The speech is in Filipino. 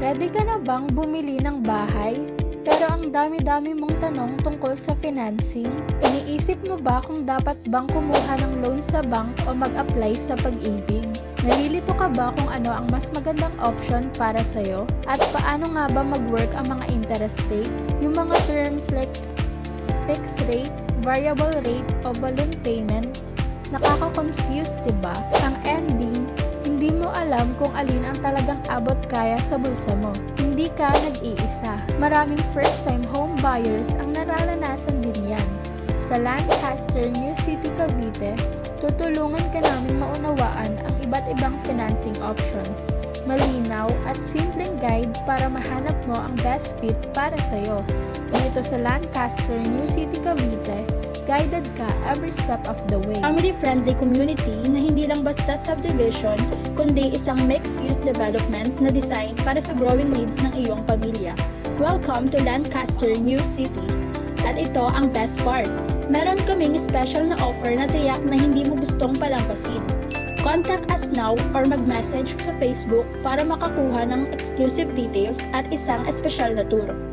Ready ka na bang bumili ng bahay? Pero ang dami-dami mong tanong tungkol sa financing? Iniisip mo ba kung dapat bang kumuha ng loan sa bank o mag-apply sa pag-ibig? Nalilito ka ba kung ano ang mas magandang option para sa'yo? At paano nga ba mag-work ang mga interest rates? Yung mga terms like fixed rate, variable rate, o balloon payment? Nakaka-confuse, 'di ba? Ang ending, alam kung alin ang talagang abot kaya sa bulsa mo. Hindi ka nag-iisa. Maraming first-time home buyers ang nararanasan din yan. Sa Lancaster, New City, Cavite, tutulungan ka namin maunawaan ang iba't ibang financing options. Malinaw at simpleng guide para mahanap mo ang best fit para sa'yo. Dito sa Lancaster, New City, Cavite, guided ka every step of the way. family-friendly community na hindi lang basta subdivision, kundi isang mixed-use development na design para sa growing needs ng iyong pamilya. Welcome to Lancaster, New City. At ito ang best part. Meron kaming special na offer na tiyak na hindi mo gustong palampasin. Contact us now or mag-message sa Facebook para makakuha ng exclusive details at isang espesyal na turo.